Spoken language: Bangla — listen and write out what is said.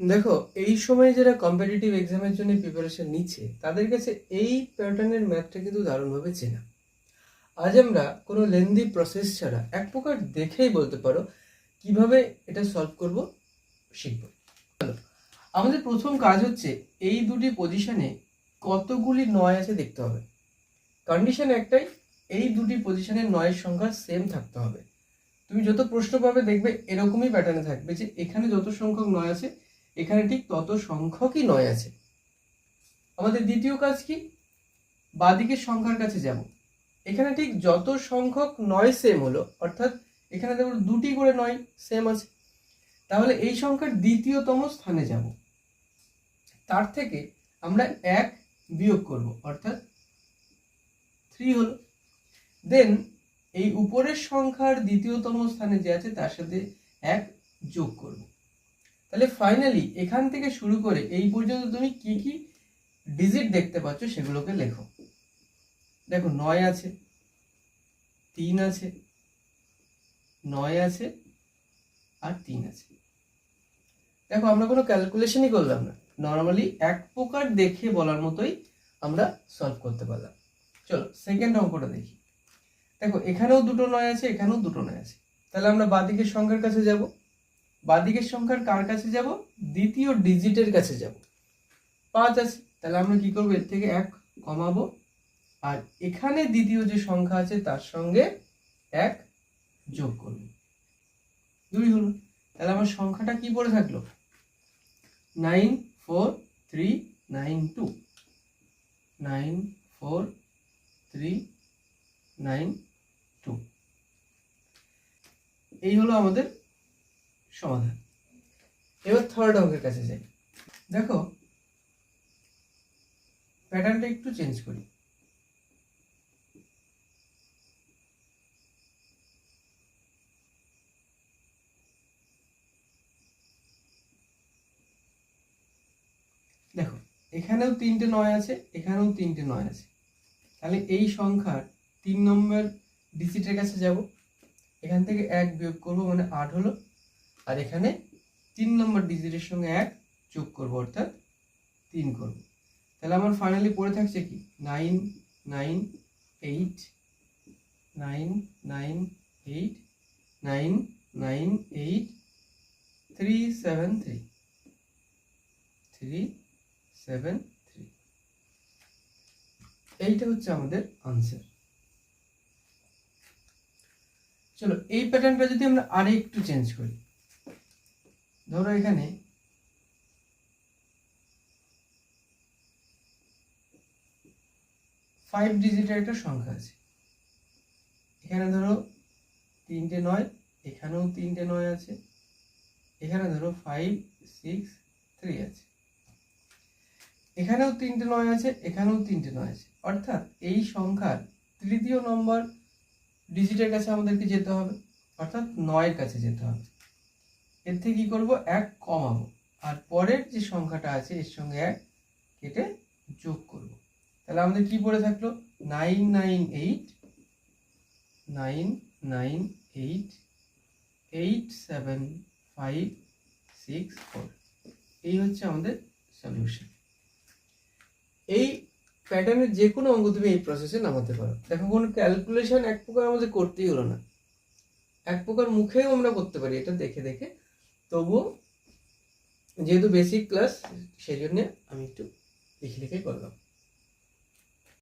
দেখো, এই সময় যারা কম্পিটিটিভ এক্সামের জন্য প্রিপারেশন নিচ্ছে, তাদের কাছে এই প্যাটার্নের ম্যাথটা কিন্তু দারুণভাবে চেনা। আজ আমরা কোনো লেন্দি প্রসেস ছাড়া এক প্রকার দেখেই বলতে পারো, কীভাবে এটা সলভ করব শিখব। আমাদের প্রথম কাজ হচ্ছে এই দুটি পজিশনে কতগুলি নয় আছে দেখতে হবে। কন্ডিশন একটাই, এই দুটি পজিশনে নয়ের সংখ্যা সেম থাকতে হবে। তুমি যত প্রশ্ন পাবে দেখবে এরকমই প্যাটার্নে থাকবে যে এখানে যত সংখ্যক নয় আছে এখানে ঠিক তত সংখ্যকই নয় আছে। আমাদের দ্বিতীয় কাজ কি? বাদিকের সংখ্যার কাছে যাব। এখানে ঠিক যত সংখ্যক নয় সেম হলো। অর্থাৎ এখানে দেখো দুটি করে নয় সেম আছে। তাহলে এই সংখ্যার দ্বিতীয়তম স্থানে যাব। তার থেকে আমরা এক বিয়োগ করব, অর্থাৎ থ্রি হলো। দেন এই উপরের সংখ্যার দ্বিতীয়তম স্থানে যে আছে, তার সাথে এক যোগ করব। তাহলে ফাইনালি এখান থেকে শুরু করে এই পর্যন্ত তুমি কি কি ডিজিট দেখতে পাচ্ছ সেগুলোকে লেখো। দেখো নয় আছে, তিন আছে, নয় আছে, আর তিন আছে। দেখো আমরা কোনো ক্যালকুলেশনই করলাম না। নর্মালি এক প্রকার দেখে বলার মতোই আমরা সলভ করতে পারলাম। চলো সেকেন্ড অঙ্কটা দেখি। দেখো এখানেও দুটো নয় আছে, এখানেও দুটো নয় আছে। তাহলে আমরা বাদিকের সংখ্যার কাছে যাব। বাদিকের সংখ্যার কার কাছে যাব? দ্বিতীয় ডিজিটের কাছে যাব। পাঁচ আছে। তাহলে আমরা কি করব? এর থেকে এক কমাবো। আর এখানে দ্বিতীয় যে সংখ্যা আছে, তার সঙ্গে এক যোগ করব। দুই হলো। তাহলে আমার সংখ্যাটা কি পড়ে থাকল? Nine four three nine two. Nine four three nine two. এই হলো আমাদের সমাধান। এবার থার্ড অঙ্কের কাছে যাই। দেখো প্যাটার্নটা একটু চেঞ্জ করি। দেখো, এখানেও তিনটে নয় আছে, এখানেও তিনটে নয় আছে। তাহলে এই সংখ্যার তিন নম্বর ডিজিটের কাছে যাব। এখান থেকে এক বিয়োগ করব মানে আট হলো। আর এখানে তিন নম্বর ডিজিটের সঙ্গে এক যোগ করব, অর্থাৎ তিন করব। তাহলে আমার ফাইনালি পড়ে থাকছে কি? Nine nine eight nine nine eight nine nine eight three seven three three seven three এইটা হচ্ছে আমাদের আনসার চলো, এই প্যাটার্নটা যদি আমরা আরে একটু চেঞ্জ করি। ধরো এখানে ফাইভ ডিজিটের একটা সংখ্যা আছে। এখানে ধরো তিনটে নয়, এখানেও তিনটে নয় আছে। এখানে ধরো ফাইভ সিক্স থ্রি আছে। এখানেও তিনটে নয় আছে, এখানেও তিনটে নয় আছে। অর্থাৎ এই সংখ্যার তৃতীয় নম্বর ডিজিটের কাছে আমাদেরকে যেতে হবে। অর্থাৎ নয়ের কাছে যেতে হবে। এর থেকে কি করব? এক কমাবো। আর পরের যে সংখ্যাটা আছে, এর সঙ্গে এক কেটে যোগ করব। তাহলে আমাদের কি পড়ে থাকল? Nine nine eight, nine nine eight eight seven five six four. এই হচ্ছে আমাদের সলিউশন। এই প্যাটার্নের যে কোনো অঙ্ক তুমি এই প্রসেসে নামাতে পারো। দেখো, কোনো ক্যালকুলেশন এক প্রকার আমাদের করতেই হলো না। এক প্রকার মুখেও আমরা করতে পারি, এটা দেখে দেখে তবুও যেহেতু বেসিক ক্লাস সেই জন্যে আমি একটু লিখে লিখে করলাম